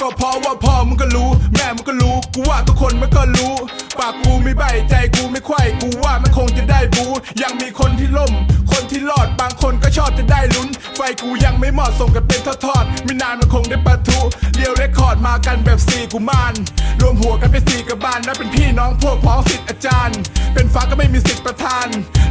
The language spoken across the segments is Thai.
ก็เพราะว่าพ่อมึงก็รู้ แม่มึงก็รู้ กูว่าทุกคนมันก็รู้ ปากกูไม่ใบใจกูไม่ไขว้กูว่ามันคงจะได้บูยังมีคนที่ล่ม คนที่รอดบางคนก็ชอบจะได้ลุ้น ไฟกูยังไม่เหมาะส่งกันเป็นทอดๆไม่นานมันคงได้ปะทุเรียว มากันแบบสี่กุมารรวมหัวกันเป็นสี่กบาลนับเป็นพี่น้องพวกพ้องสิทธิ์อาจารย์ เป็นฟ้าก็ไม่มีสิทธิ์ประทาน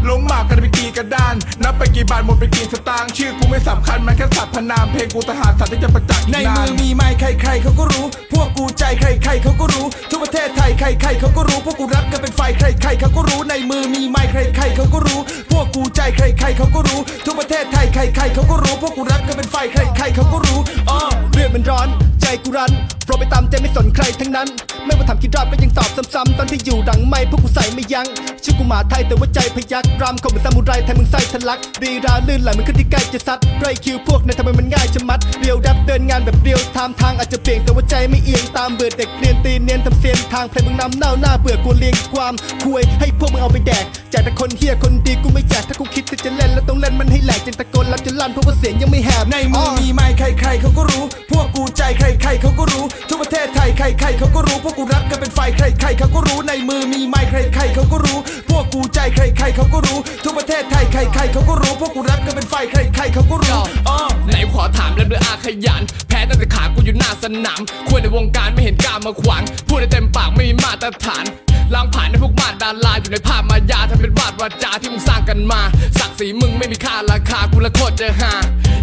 ลงหมากกันไปกี่กระดาน นับไปกี่บาทหมดไปกี่สตางค์ชื่อกูไม่สำคัญมันแค่สัพพนามเพลงกูทหารสัตว์ที่จะประจักษ์ในมือมีไม้ใครๆเขาก็รู้ พวกกูใจใครๆเขาก็รู้ทุกประเทศไทยใครๆเขาก็รู้พวกกูรักกันเป็นไฟใครๆเขาก็รู้ในมือมีไม้ใครๆเขาก็รู้ พวกกูใจใครๆเขาก็รู้ทุกประเทศไทยใครๆเขาก็รู้พวกกูรักกันเป็นไฟใครๆเขาก็รู้อ้อเลือดมันร้อน ใจกูรันโปรไปตามใจไม่สนใครทั้งนั้น ไม่ว่าทำกี่รอบก็ยังตอบซ้ำๆตอนที่อยู่ดังไม่พวกกูใส่ไม่ยัง้งชื่อกูหมาไทยแต่ว่าใจพยักรำคมเป็นซามูไรไทยมึงไส้ทะลักรีราลื่นไหลมันขึ้นที่ใกล้จะซัดไรคิวพวกนายทำไมมันง่ายชะมัดเรียวดับเดินงานแบบเรียวไทม์ทางอาจจะเปลี่ยนแต่ว่าใจไม่เอียงตามเบื่อเด็กเรียนตีเนียนทำเสียนทางเพลงมึงนำเน่าหน้าเบื่อกูเลียงความคุยให้พวกมึงเอาไปแดกแจกแต่คนเฮียคนดีกูไม่แจกถ้ากูคิดที่จะเล่นแล้วต้องเล่นมันให้แหลกจนตะโกนรับจนลั่นเพราะว่าเสียงยังไม่แหบในมือมีไม้ใครๆเขาก็รู้ พวกกูใจใครๆเขาก็รู้ทุกประเทศไทยใครๆเขาก็รู้พวกกูรักกันเป็นไฟใครๆเขาก็รู้ในมือมีไม้ใครๆเขาก็รู้ พวกกูใจใครๆเขาก็รู้ทุกประเทศไทยใครๆเขาก็รู้พวกกูรักกันเป็นไฟใครๆเขาก็รู้อ้อไหนขอถามแล้วเรืออาขยัน แพ้ตั้งแต่ขากูอยู่หน้าสนามควรในวงการไม่เห็นกล้ามาขวางพูดได้เต็มปากไม่มีมาตรฐานล้างผ่านในพวกมาดดาราอยู่ในภาพมายาทำเป็นวาดวาจาที่มึงสร้างกันมาศักดิ์ศรีมึงไม่มีค่าราคากูละโคตรจะหา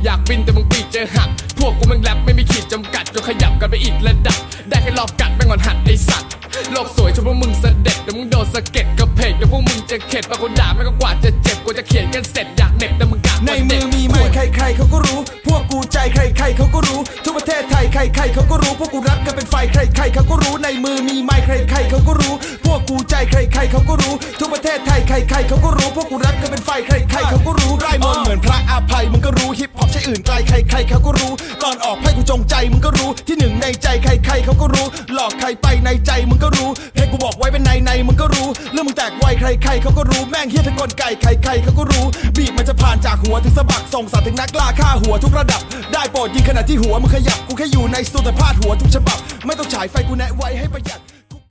อยากบินแต่มึงปีกเจอหัก พวกกูแม่งแรปไม่มีขีดจำกัดก็ขยับกันไปอีกระดับ ได้แค่รอบกัดแม่งอนหัดไอสัตว์โลกสวยชมพวกมึงเสด็จเดี๋ยวมึงโดนสะเก็ดกระเพกเดี๋ยวพวกมึงจะเข็ดปากกูด่าแม่งก็กว่าจะเจ็บกูจะเขียนกันเสร็จอยากเน็บแต่มึงกะในมือมีไม้ใครๆเขาก็รู้ พวกกูใจใครๆเขาก็รู้ทุกประเทศ ไทยใครๆเขาก็รู้พวกกูรักกันเป็นไฟใครๆเขาก็รู้ในมือมีไม้ใครๆเขาก็รู้ พวกกูใจใครๆเขาก็รู้ ทุกประเทศไทยใครๆเขาก็รู้พวกกูรักกันเป็นไฟใครๆเขาก็รู้ไร่มนต์เหมือนพระอภัยมึงก็รู้ฮิปฮอปใช่อื่นไกลใครใครเขาก็รู้ก่อนออกให้กูจงใจมึงก็รู้ที่หนึ่งในใจใครใครเขาก็รู้ หลอกใครไปในใจมึงก็รู้ให้ กูบอกไว้เป็นในในมึงก็รู้ เรื่องมึงแตกไวใครใครเขาก็รู้แม่งเฮียทั้งกลไก่ใครใครเขาก็รู้บีบมันจะผ่านจากหัวถึงสะบักส่งสารถึงนักล่าฆ่าหัวทุกระดับ ได้โปรดยิงขณะที่หัวมึงขยับกูแค่อยู่ในสตูแต่พลาดหัวทุกฉบับ ไม่ต้องฉายไฟกูแนะไว้ให้ประหยัด